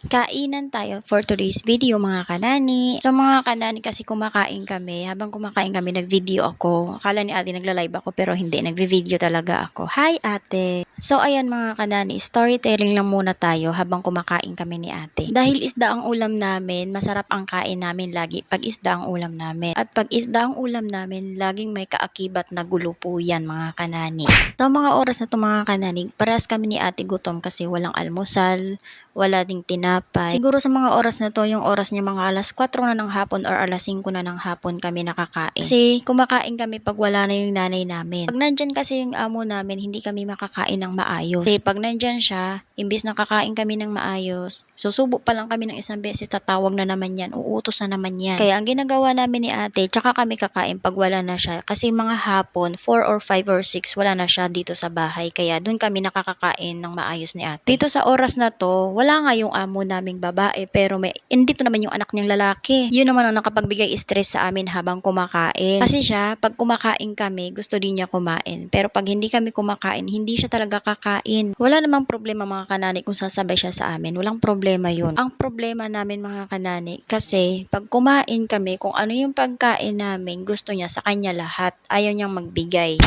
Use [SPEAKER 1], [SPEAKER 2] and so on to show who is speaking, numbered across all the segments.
[SPEAKER 1] Kainan tayo for today's video mga kanani. Sa mga kanani kasi kumakain kami. Habang kumakain kami, nag-video ako. Akala ni ate nagla-live ako pero hindi. Nagvi-video talaga ako. Hi ate! So ayan mga kanani, storytelling lang muna tayo habang kumakain kami ni ate. Dahil isda ang ulam namin, masarap ang kain namin lagi pag isda ang ulam namin. At pag isda ang ulam namin, laging may kaakibat na gulo po yan mga kanani. Sa mga oras na to mga kanani, parehas kami ni ate gutom kasi walang almusal, wala ding tinapay. Siguro sa mga oras na to, yung oras niya mga alas 4 na ng hapon or alas 5 na ng hapon kami nakakain. Kasi kumakain kami pag wala na yung nanay namin. Pag nandyan kasi yung amo namin, hindi kami makakain ng maayos. Kasi pag nandyan siya, imbis na kakain kami ng maayos, susubo pa lang kami ng isang beses, tatawag na naman yan, uutos na naman yan. Kaya ang ginagawa namin ni ate, tsaka kami kakain pag wala na siya. Kasi mga hapon, 4 or 5 or 6, wala na siya dito sa bahay. Kaya doon kami nakakakain ng maayos ni ate. Dito sa oras na to, wala nga yung amo naming babae, pero may, indito naman yung anak niyang lalaki. Yun naman ang nakapagbigay stress sa amin habang kumakain. Kasi siya, pag kumakain kami, gusto din niya kumain. Pero pag hindi kami kumakain, hindi siya talaga kakain. Wala namang problema mga kanani kung sasabay siya sa amin. Walang problema yun. Ang problema namin mga kanani, kasi pag kumain kami, kung ano yung pagkain namin, gusto niya sa kanya lahat. Ayaw niyang magbigay.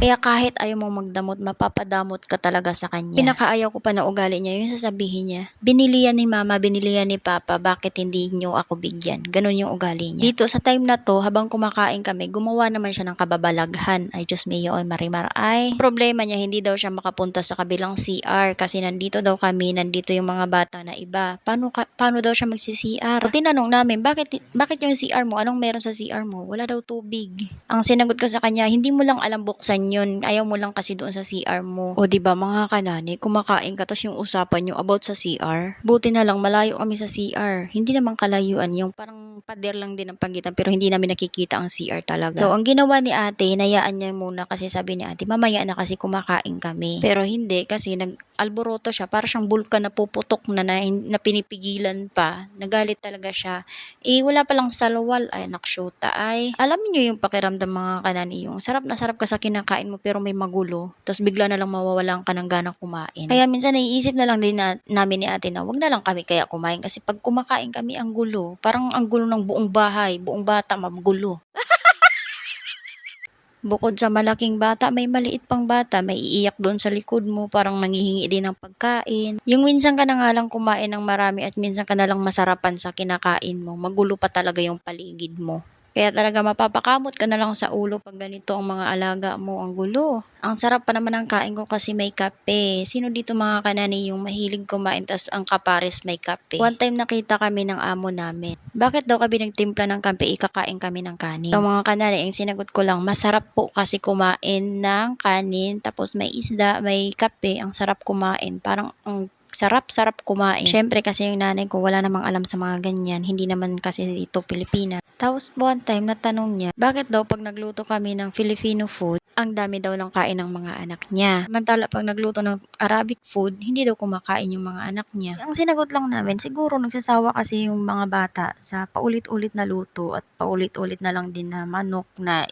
[SPEAKER 1] Kaya kahit ayaw mong magdamot, mapapadamot ka talaga sa kanya. Pinakaayaw ko pa na ugali niya, yung sasabihin niya, binili yan ni mama, binili yan ni papa, bakit hindi niyo ako bigyan? Ganon yung ugali niya. Dito sa time na to, habang kumakain kami, gumawa naman siya ng kababalaghan. Ay, Diyos mio, ay marimar. Ay, problema niya, hindi daw siya makapunta sa kabilang CR kasi nandito daw kami, nandito yung mga bata na iba. Paano, ka, paano daw siya magsi-CR? Tinanong namin, bakit, bakit yung CR mo? Anong meron sa CR mo? Wala daw tubig. Ang sinagot ko sa kanya, hindi mo lang alam buksan yun. Ayaw mo lang kasi doon sa CR mo. O di ba mga kanani, kumakain ka tapos yung usapan nyo about sa CR. Buti na lang malayo kami sa CR. Hindi naman kalayuan yung parang pader lang din ang pagitan pero hindi namin nakikita ang CR talaga. So ang ginawa ni ate, nayaan niya muna kasi sabi ni ate, mamaya na kasi kumakain kami. Pero hindi kasi nag-alboroto siya, para siyang bulkan na puputok na, na, na pinipigilan pa. Nagalit talaga siya. Eh wala palang salawal, ay naksyuta ay. Alam niyo yung pakiramdam mga kanani, yung sarap na sarap ka sa kinakain mo pero may magulo. Tapos bigla na lang mawawalan ka ng ganang kumain. Kaya minsan naiisip na lang din na, namin ni ate na wag na lang kami kaya kumain kasi pag kumakain kami ang gulo, parang ang gulo ng buong bahay, buong bata magulo. Bukod sa malaking bata, may maliit pang bata, may iiyak doon sa likod mo, parang nangihingi din ng pagkain. Yung minsan ka na nga lang kumain ng marami at minsan ka na lang masarapan sa kinakain mo, magulo pa talaga yung paligid mo. Kaya talaga mapapakamot ka na lang sa ulo pag ganito ang mga alaga mo ang gulo. Ang sarap pa naman ng kain ko kasi may kape. Sino dito mga kanani yung mahilig kumain tas ang kapares may kape? One time nakita kami ng amo namin. Bakit daw kami nagtimpla ng kape, ikakain kami ng kanin? So mga kanani, ang sinagot ko lang, masarap po kasi kumain ng kanin tapos may isda, may kape. Ang sarap kumain. Parang ang sarap-sarap kumain. Siyempre kasi yung nanay ko wala namang alam sa mga ganyan. Hindi naman kasi dito Pilipinas. Tapos one time natanong niya, bakit daw pag nagluto kami ng Filipino food, ang dami daw ng kain ng mga anak niya. Samantala pag nagluto ng Arabic food, hindi daw kumakain yung mga anak niya. Ang sinagot lang namin, siguro nagsasawa kasi yung mga bata sa paulit-ulit na luto at paulit-ulit na lang din na manok na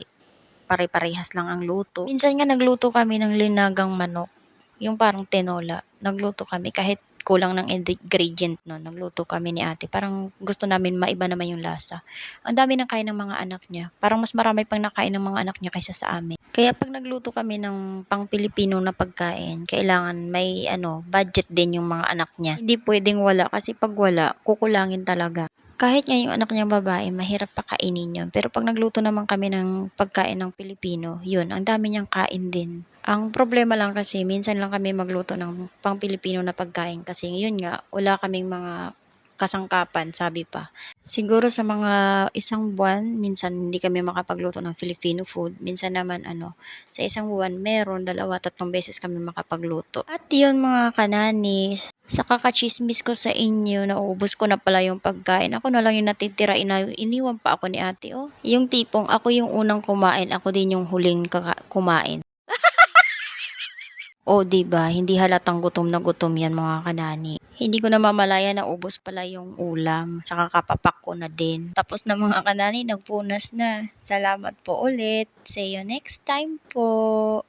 [SPEAKER 1] pare-parehas lang ang luto. Minsan nga nagluto kami ng linagang manok, yung parang tinola. Nagluto kami kahit kulang ng ingredient no. Nagluto kami ni ate. Parang gusto namin maiba naman yung lasa. Ang dami nang kain ng mga anak niya. Parang mas marami pang nakain ng mga anak niya kaysa sa amin. Kaya pag nagluto kami ng pang Pilipino na pagkain, kailangan may ano, budget din yung mga anak niya. Hindi pwedeng wala kasi pag wala, kukulangin talaga. Kahit nga yung anak niyang babae, mahirap pa kainin yun. Pero pag nagluto naman kami ng pagkain ng Pilipino, yun, ang dami niyang kain din. Ang problema lang kasi, minsan lang kami magluto ng pang Pilipino na pagkain kasi yun nga, wala kaming mga kasangkapan, sabi pa. Siguro sa mga isang buwan, minsan hindi kami makapagluto ng Filipino food. Minsan naman ano, sa isang buwan meron, dalawa, tatlong beses kami makapagluto. At yun mga kananis, sa kakachismis ko sa inyo, nauubos ko na pala yung pagkain. Ako na lang yung natitira, ina iniwan pa ako ni ate, oh. Yung tipong ako yung unang kumain, ako din yung huling kumain. O, di ba? Hindi halatang gutom na gutom yan mga kanani. Hindi ko na mamalaya na ubos pala yung ulam. Saka kapapak ko na din. Tapos na mga kanani, nagpunas na. Salamat po ulit. See you next time po.